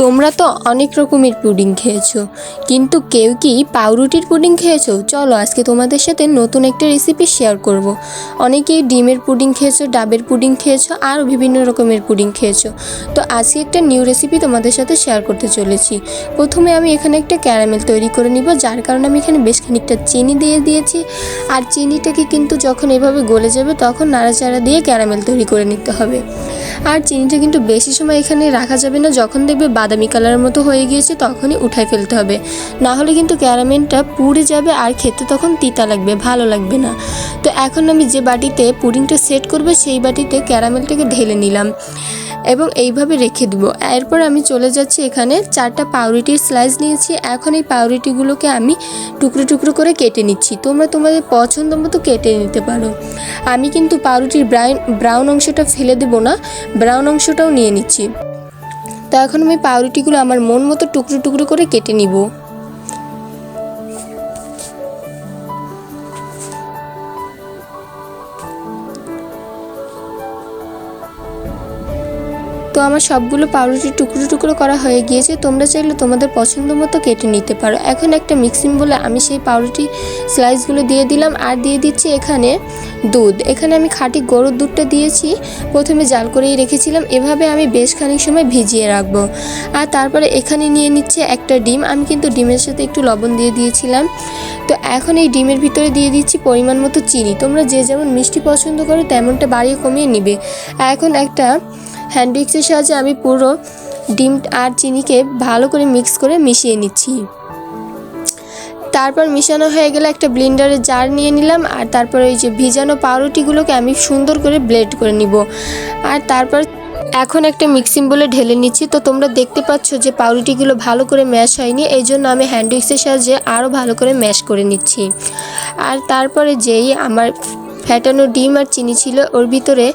তোমরা তো অনেক রকমের পুডিং খেয়েছো। কিন্তু কেউ কি পাউরুটির পুডিং খেয়েছো? চলো, আজকে তোমাদের সাথে নতুন একটা রেসিপি শেয়ার করব। অনেকেই ডিমের পুডিং খেয়েছো, ডাবের পুডিং খেয়েছো, আরও বিভিন্ন রকমের পুডিং খেয়েছো। তো আজকে একটা নিউ রেসিপি তোমাদের সাথে শেয়ার করতে চলেছি। প্রথমে আমি এখানে একটা ক্যারামেল তৈরি করে নিব, যার কারণে আমি এখানে বেশ খানিকটা চিনি দিয়ে দিয়েছি। আর চিনিটাকে কিন্তু যখন এভাবে গলে যাবে, তখন নাড়াচাড়া দিয়ে ক্যারামেল তৈরি করে নিতে হবে। আর চিনিটা কিন্তু বেশি সময় এখানে রাখা যাবে না, যখন দেখবে বাদামি কালারের মতো হয়ে গিয়েছে, তখনই উঠাই ফেলতে হবে। না হলে কিন্তু ক্যারামেলটা পুড়ে যাবে আর খেতে তখন তিতা লাগবে, ভালো লাগবে না। তো এখন আমি যে বাটিতে পুডিংটা সেট করব, সেই বাটিতে ক্যারামেলটাকে ঢেলে নিলাম এবং এইভাবে রেখে দেবো। এরপর আমি চলে যাচ্ছি এখানে চারটা পাউরুটির স্লাইস নিয়েছি। এখন এই পাউরুটিগুলোকে আমি টুকরো টুকরো করে কেটে নিচ্ছি। তোমরা তোমাদের পছন্দ মতো কেটে নিতে পারো। আমি কিন্তু পাউরুটির ব্রাউন অংশটা ফেলে দেবো না ব্রাউন অংশটাও নিয়ে নিচ্ছি। তো এখন আমি পাউরুটিগুলো আমার মন মতো টুকরো টুকরো করে কেটে নিব। তো আমার সবগুলো পাউরুটি টুকরো টুকরো করা হয়ে গিয়েছে। তোমরা চাইলে তোমাদের পছন্দ মতো কেটে নিতে পারো। এখন একটা মিক্সিং বলে আমি সেই পাউরুটি স্লাইসগুলো দিয়ে দিলাম আর দিয়ে দিচ্ছি এখানে দুধ। এখানে আমি খাঁটি গরুর দুধটা দিয়েছি। প্রথমে জাল করেই রেখেছিলাম। এভাবে আমি বেশ খানিক সময় ভিজিয়ে রাখব। আর তারপরে এখানে নিয়ে নিচ্ছে একটা ডিম। আমি কিন্তু ডিমের সাথে একটু লবণ দিয়ে দিয়েছিলাম। তো এখন এই ডিমের ভিতরে দিয়ে দিচ্ছি পরিমাণ মতো চিনি। তোমরা যে যেমন মিষ্টি পছন্দ করো, তেমনটা বাড়িয়ে কমিয়ে নিবে। এখন একটা হ্যান্ড উইক্সের সাহায্যে আমি পুরো ডিম আর চিনিকে ভালো করে মিক্স করে মিশিয়ে নিচ্ছি। তারপর মিশানো হয়ে গেলে একটা ব্লেন্ডারের জার নিয়ে নিলাম আর তারপর ওই যে ভিজানো পাউরুটিগুলোকে আমি সুন্দর করে ব্লেড করে নিব। আর তারপর এখন একটা মিক্সিং বলে ঢেলে নিচ্ছি। তো তোমরা দেখতে পাচ্ছ যে পাউরুটিগুলো ভালো করে ম্যাশ হয়নি, এই জন্য আমি হ্যান্ড উইক্সের সাহায্যে আরও ভালো করে ম্যাশ করে নিচ্ছি। আর তারপরে যেই আমার ফ্যাটানো ডিম আর চিনি ছিল, ওর ভিতরে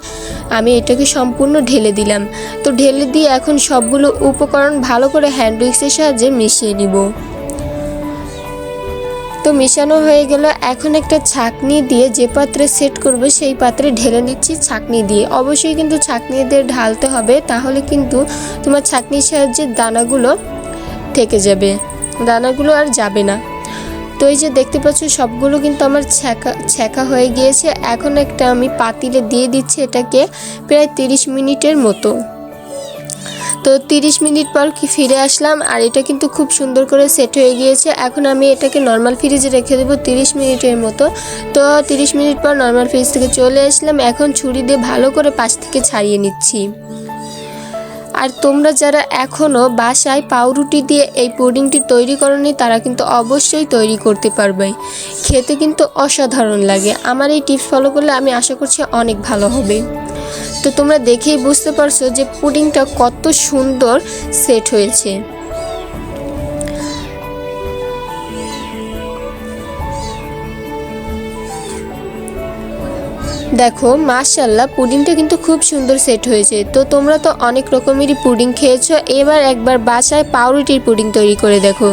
আমি এটাকে সম্পূর্ণ ঢেলে দিলাম। তো ঢেলে দিয়ে এখন সবগুলো উপকরণ ভালো করে হ্যান্ড উইক্সের সাহায্যে মিশিয়ে নিব। তো মেশানো হয়ে গেল। এখন একটা ছাকনি দিয়ে যে পাত্রে সেট করবে সেই পাত্রে ঢেলে নিচ্ছি ছাকনি দিয়ে। অবশ্যই কিন্তু ছাকনি দিয়ে ঢালতে হবে, তাহলে কিন্তু তোমার ছাকনির সাহায্যে দানাগুলো থেকে যাবে। দানাগুলো আর যাবে না। তো এই যে দেখতে পাচ্ছ, সবগুলো কিন্তু আমার ছ্যাঁকা ছ্যাঁকা হয়ে গিয়েছে। এখন একটা আমি পাতিলে দিয়ে দিচ্ছি এটাকে প্রায় তিরিশ মিনিটের মতো। তো তিরিশ মিনিট পর কি ফিরে আসলাম, আর এটা কিন্তু খুব সুন্দর করে সেট হয়ে গিয়েছে। এখন আমি এটাকে নর্মাল ফ্রিজে রেখে দেবো তিরিশ মিনিটের মতো। তো তিরিশ মিনিট পর নর্মাল ফ্রিজ থেকে চলে আসলাম। এখন ছুরি দিয়ে ভালো করে পাশ থেকে ছাড়িয়ে নিচ্ছি। আর তোমরা যারা এখনও বাসায় পাউরুটি দিয়ে এই পুডিংটি তৈরি করনি, তারা কিন্তু অবশ্যই তৈরি করতে পারবে। খেতে কিন্তু অসাধারণ লাগে। আমার এই টিপস ফলো করলে আমি আশা করছি অনেক ভালো হবে। তো তোমরা দেখেই বুঝতে পারছ যে পুডিংটা কত সুন্দর সেট হয়েছে। দেখো মাশাল্লাহ পুডিংটা কিন্তু খুব সুন্দর সেট হয়েছে। তো তোমরা তো অনেক রকমেরই পুডিং খেয়েছো, এবার একবার বাসায় পাউরুটির পুডিং তৈরি করে দেখো।